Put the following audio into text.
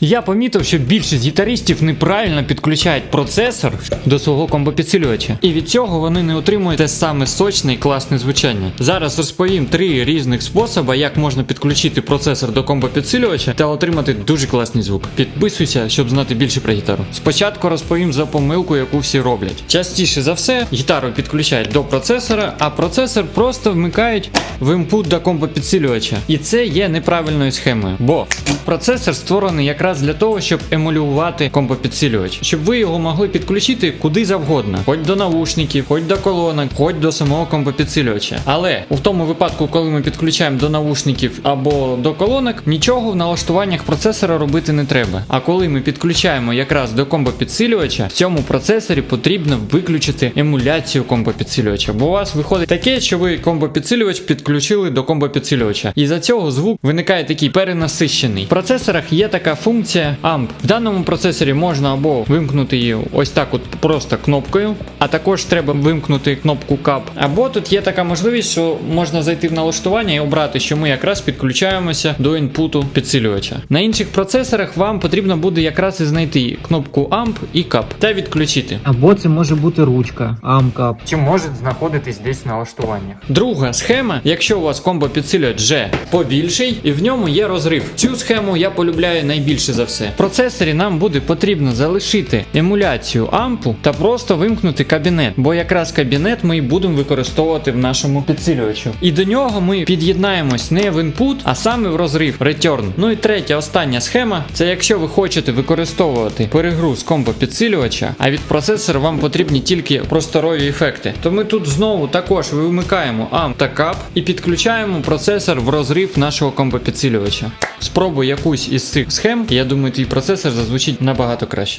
Я помітив, що більшість гітаристів неправильно підключають процесор до свого комбопідсилювача. І від цього вони не отримують те саме сочне і класне звучання. Зараз розповім три різних способи, як можна підключити процесор до комбопідсилювача та отримати дуже класний звук. Підписуйся, щоб знати більше про гітару. Спочатку розповім за помилку, яку всі роблять. Частіше за все, гітару підключають до процесора, а процесор просто вмикають в імпут до комбопідсилювача. І це є неправильною схемою, бо процесор створений якраз для того, щоб емулювати комбопідсилювач, щоб ви його могли підключити куди завгодно, хоч до наушників, хоч до колонок, хоч до самого комбопідсилювача. Але у тому випадку, коли ми підключаємо до наушників або до колонок, нічого в налаштуваннях процесора робити не треба. А коли ми підключаємо якраз до комбопідсилювача, в цьому процесорі потрібно виключити емуляцію комбопідсилювача, бо у вас виходить таке, що ви комбопідсилювач підключили до комбопідсилювача. І за цього звук виникає такий перенасищений. В процесорах є така функція AMP. В даному процесорі можна або вимкнути її ось так, от просто кнопкою, а також треба вимкнути кнопку CAP. Або тут є така можливість, що можна зайти в налаштування і обрати, що ми якраз підключаємося до інпуту підсилювача. На інших процесорах вам потрібно буде якраз і знайти кнопку AMP і CAP та відключити. Або це може бути ручка, амкап. Чи може знаходитись десь в налаштуваннях. Друга схема, якщо у вас комбо підсилювач вже побільший і в ньому є розрив. Цю схему я полюбляю найбільше за все. В процесорі нам буде потрібно залишити емуляцію ампу та просто вимкнути кабінет, бо якраз кабінет ми і будемо використовувати в нашому підсилювачу. І до нього ми під'єднаємось не в input, а саме в розрив return. Ну і третя остання схема це якщо ви хочете використовувати перегруз комбо підсилювача, а від процесора вам потрібні тільки просторові ефекти. То ми тут знову також вимикаємо AMP та CAP і підключаємо процесор в розрив нашого комбо підсилювача. Спробуй якусь із цих схем, я думаю, твій процесор зазвучить набагато краще.